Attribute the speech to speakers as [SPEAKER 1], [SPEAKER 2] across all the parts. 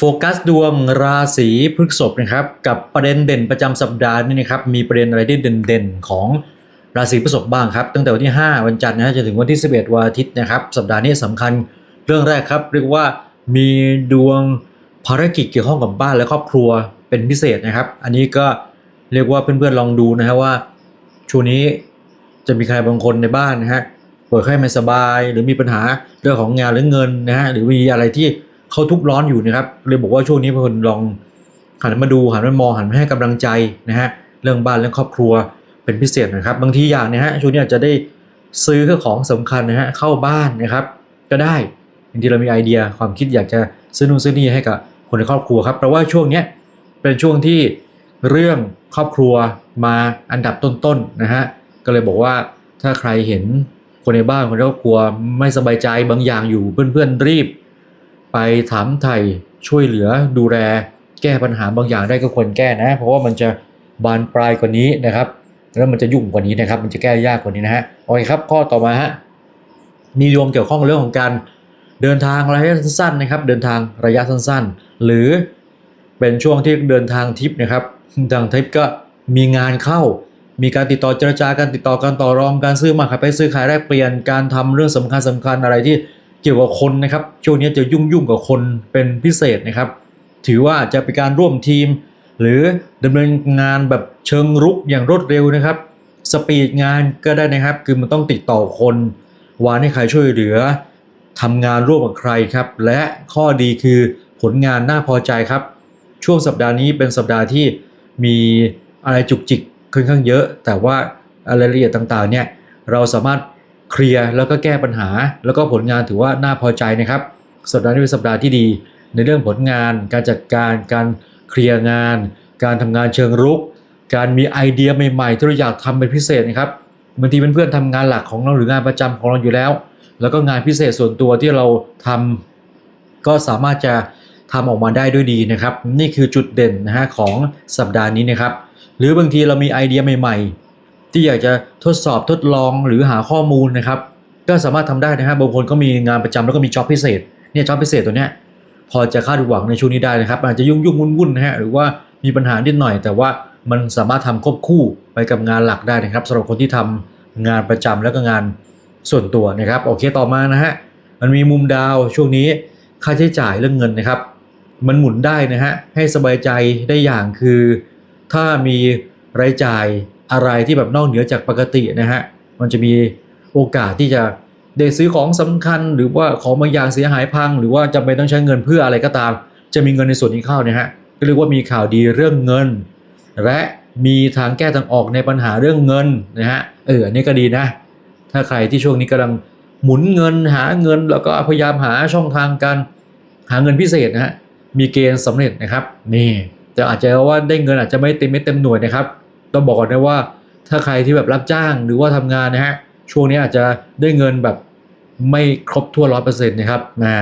[SPEAKER 1] โฟกัสดวงราศีพฤษภนะครับกับประเด็นเด่นประจำสัปดาห์นี้นะครับมีประเด็นอะไรที่เด่นๆของราศีพฤษภบ้างครับตั้งแต่วันที่ 5 วันจันทร์นะฮะจนถึงวันที่ 11 วันอาทิตย์นะครับสัปดาห์นี้สำคัญเรื่องแรกครับ เรียกว่ามีดวงภารกิจเกี่ยวข้องกับบ้านและครอบครัวเป็นพิเศษนะครับ อันนี้ก็เรียกว่าเพื่อนๆลองดูนะฮะว่าช่วงนี้จะมีใครบางคนในบ้านนะฮะป่วยไข้ไม่สบาย หรือมีปัญหาเรื่องของงานหรือเงินนะฮะหรือมีอะไรที่ เขาทุกร้อนอยู่นะครับ เลยบอกว่าช่วงนี้เพื่อนลองหันมาดูหันมามองหันมาให้กำลังใจนะฮะเรื่องบ้านเรื่องครอบครัวเป็นพิเศษนะครับ บางทีอย่างนะฮะช่วงนี้อาจจะได้ซื้อของสำคัญนะฮะเข้าบ้านนะครับ ก็ได้บางทีเรามีไอเดียความคิดอยากจะซื้อนู่นซื้อนี่ให้กับคนในครอบครัวครับเพราะว่าช่วงนี้เป็นช่วงที่เรื่องครอบครัวมาอันดับต้นๆนะฮะก็เลยบอกว่าถ้าใครเห็นคนในบ้านคนในครอบครัวไม่สบายใจบางอย่างอยู่เพื่อนๆรีบ ไปถามไถ่ช่วยเหลือดูแลแก้ปัญหาบางอย่างได้ก็ควรแก้นะ เพราะว่ามันจะบานปลายกว่านี้นะครับ แล้วมันจะยุ่งกว่านี้นะครับ มันจะแก้ยากกว่านี้นะฮะโอเคครับข้อต่อมาฮะมีดวงเกี่ยวข้องเรื่องของการเดินทางระยะสั้นๆนะครับ เดินทางระยะสั้นๆ หรือเป็นช่วงที่เดินทางทริปนะครับทางทริปก็มีงานเข้า มีการติดต่อเจรจาการติดต่อการต่อรองการซื้อมาขายไปซื้อขายแลกเปลี่ยนการทำเรื่องสำคัญสำคัญอะไรที่ เกี่ยวกับคนนะครับ ช่วงนี้จะยุ่งยุ่งกับคนเป็นพิเศษนะครับ ถือว่าจะเป็นการร่วมทีม หรือดำเนินงานแบบเชิงรุกอย่างรวดเร็วนะครับ สปีดงานก็ได้นะครับ คือมันต้องติดต่อคน วานให้ใครช่วยเหลือทำงานร่วมกับใครครับ และข้อดีคือผลงานน่าพอใจครับ ช่วงสัปดาห์นี้เป็นสัปดาห์ที่มีอะไรจุกจิกค่อนข้างเยอะ แต่ว่ารายละเอียดต่างๆเนี่ยเราสามารถ เคลียร์แล้วก็แก้ปัญหา แล้วก็ผลงานถือว่าน่าพอใจนะครับ สัปดาห์นี้เป็นสัปดาห์ที่ดี ในเรื่องผลงาน การจัดการการเคลียร์งาน การทำงานเชิงรุก การมีไอเดียใหม่ๆที่เราอยากทำเป็นพิเศษนะครับบางทีเพื่อนๆทำงานหลักของเราหรืองานประจำของเราอยู่แล้ว แล้วก็งานพิเศษส่วนตัวที่เราทำก็สามารถจะทำออกมาได้ด้วยดีนะครับ นี่คือจุดเด่นนะฮะของสัปดาห์นี้นะครับ หรือบางทีเรามีไอเดียใหม่ๆ ที่อยากจะทดสอบทดลองหรือหาข้อมูลนะครับ ก็สามารถทำได้นะฮะบางคนก็มีงานประจำแล้วก็มีจ็อบพิเศษเนี่ยจ็อบพิเศษตัวเนี้ยพอจะคาดหวังในช่วงนี้ได้นะครับอาจจะยุ่งยุ่งวุ่นวุ่นๆนะฮะหรือว่ามีปัญหานิดหน่อย แต่ว่ามันสามารถทำควบคู่ไปกับงานหลักได้นะครับสำหรับคนที่ทำงานประจำแล้วก็งานส่วนตัวนะครับโอเคต่อมานะฮะมันมีมุมดาวช่วงนี้ค่าใช้จ่ายเรื่องเงินนะครับ มันหมุนได้นะฮะให้สบายใจได้อย่างคือ ถ้ามีรายจ่าย อะไรที่แบบนอกเหนือจากปกตินะฮะมันจะมีโอกาสที่จะได้ซื้อของสำคัญ หรือว่าของบางอย่างเสียหายพัง หรือว่าจำเป็นต้องใช้เงินเพื่ออะไรก็ตาม จะมีเงินในส่วนนี้เข้านะฮะก็เรียกว่ามีข่าวดีเรื่องเงิน และมีทางแก้ทางออกในปัญหาเรื่องเงินนะฮะเอออันนี้ก็ดีนะ ถ้าใครที่ช่วงนี้กำลังหมุนเงินหาเงิน แล้วก็พยายามหาช่องทางการหาเงินพิเศษนะฮะมีเกณฑ์สำเร็จนะครับนี่แต่อาจจะว่าได้เงินอาจจะไม่เต็มไม่เต็มหน่วยนะครับ ต้องบอกก่อนนะว่า ถ้าใครที่แบบรับจ้างหรือว่าทำงานนะฮะช่วงนี้อาจจะได้เงินแบบไม่ครบทั่วร้อยเปอร์เซ็นต์นะครับนะ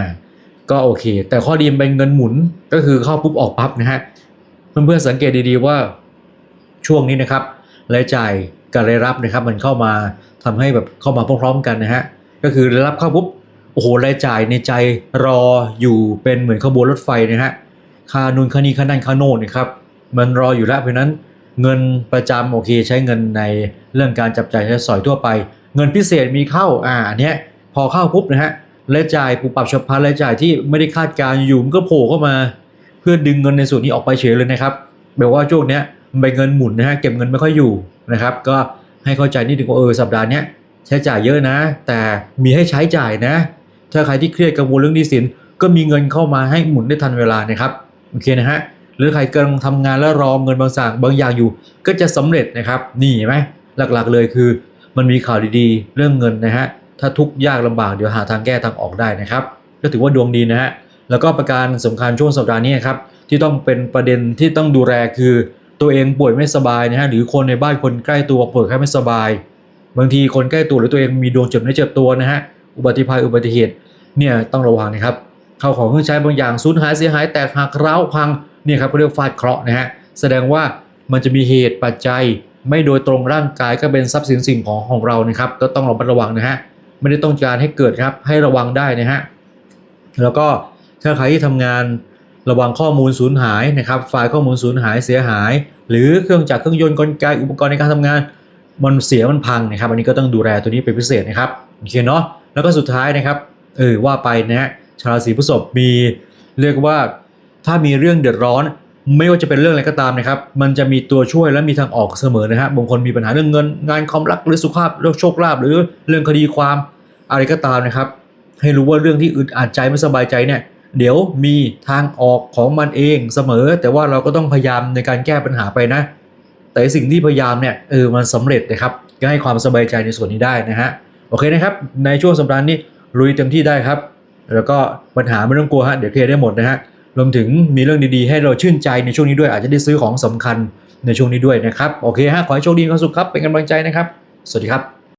[SPEAKER 1] ก็โอเค แต่ข้อดีมันเป็นเงินหมุนก็คือเข้าปุ๊บออกปั๊บนะฮะเพื่อนๆสังเกตดีๆว่าช่วงนี้นะครับรายจ่ายกับรายรับนะครับ มันเข้ามาทำให้แบบเข้ามาพร้อมๆกันนะฮะก็คือรายรับเข้าปุ๊บโอ้โหรายจ่ายในใจรออยู่เป็นเหมือนขบวนรถไฟนะฮะค่านูนค่านี้ค่านั่นค่าโน่นนะครับมันรออยู่แล้วเพราะนั้น เงินประจำโอเคใช้เงินในเรื่องการจับจ่ายใช้สอยทั่วไป เงินพิเศษมีเข้าอ่าอันเนี้ยพอเข้าปุ๊บนะฮะรายจ่ายปุบปับฉับพลันรายจ่ายที่ไม่ได้คาดการณ์อยู่มันก็โผล่เข้ามา เพื่อดึงเงินในส่วนนี้ออกไปเฉยเลยนะครับแบบว่าช่วงเนี้ยมันเป็นเงินหมุนนะฮะเก็บเงินไม่ค่อยอยู่นะครับ ก็ให้เข้าใจนิดนึงว่าเออสัปดาห์เนี้ยใช้จ่ายเยอะนะ แต่มีให้ใช้จ่ายนะ ถ้าใครที่เครียดกังวลเรื่องหนี้สินก็มีเงินเข้ามาให้หมุนได้ทันเวลานะครับโอเคนะฮะ หรือใครกำลังทำงานแล้วรอเงินบางอย่างบางอย่างอยู่ ก็จะสำเร็จนะครับ นี่เห็นไหมหลักๆเลยคือ มันมีข่าวดีๆ เรื่องเงินนะฮะถ้าทุกข์ยากลำบากเดี๋ยวหาทางแก้ทางออกได้นะครับ ก็ถือว่าดวงดีนะฮะแล้วก็ประการสำคัญช่วงสัปดาห์นี้ครับที่ต้องเป็นประเด็นที่ต้องดูแลคือ ตัวเองป่วยไม่สบายนะฮะหรือคนในบ้านคนใกล้ตัวป่วยแค่ไม่สบาย บางทีคนใกล้ตัวหรือตัวเองมีดวงเจ็บเนื้อเจ็บตัวนะฮะอุบัติภัยอุบัติเหตุเนี่ยต้องระวังนะครับข้าของเครื่องใช้บางอย่างสูญหายเสียหายแตกหักร้าวพัง เนี่ยครับเขาเรียกฟาดเคราะห์นะฮะแสดงว่ามันจะมีเหตุปัจจัย ไม่โดยตรงร่างกายก็เป็นทรัพย์สินสิ่งของของเรานะครับ ก็ต้องระมัดระวังนะฮะไม่ได้ต้องการให้เกิดครับให้ระวังได้นะฮะแล้วก็ถ้าใครที่ทำงานระวังข้อมูลสูญหายนะครับ ไฟล์ข้อมูลสูญหายเสียหาย หรือเครื่องจักรเครื่องยนต์กลไกอุปกรณ์ในการทำงาน มันเสียมันพังนะครับ อันนี้ก็ต้องดูแลตัวนี้เป็นพิเศษนะครับโอเคเนาะแล้วก็สุดท้ายนะครับเออว่าไปนะฮะชาวราศีพฤษภมีเรียกว่า ถ้ามีเรื่องเดือดร้อน ไม่ว่าจะเป็นเรื่องอะไรก็ตามนะครับ มันจะมีตัวช่วยและมีทางออกเสมอนะฮะบางคนมีปัญหาเรื่องเงิน งานความรักหรือสุขภาพเรื่องโชคลาภหรือเรื่องคดีความอะไรก็ตามนะครับ ให้รู้ว่าเรื่องที่อึดอัดใจไม่สบายใจเนี่ยเดี๋ยวมีทางออกของมันเองเสมอ แต่ว่าเราก็ต้องพยายามในการแก้ปัญหาไปนะ แต่สิ่งที่พยายามเนี่ยเออมันสำเร็จนะครับก็ให้ความสบายใจในส่วนนี้ได้นะฮะโอเคนะครับ ในช่วงสัปดาห์นี้ลุยเต็มที่ได้ครับ แล้วก็ปัญหาไม่ต้องกลัวฮะเดี๋ยวเคลียร์ได้หมดนะฮะ รวมถึงมีเรื่องดีๆ ให้เราชื่นใจในช่วงนี้ด้วยอาจจะได้ซื้อของสำคัญในช่วงนี้ด้วยนะครับ โอเคฮะขอให้โชคดีมีความสุขครับเป็นกำลังใจนะครับ สวัสดีครับ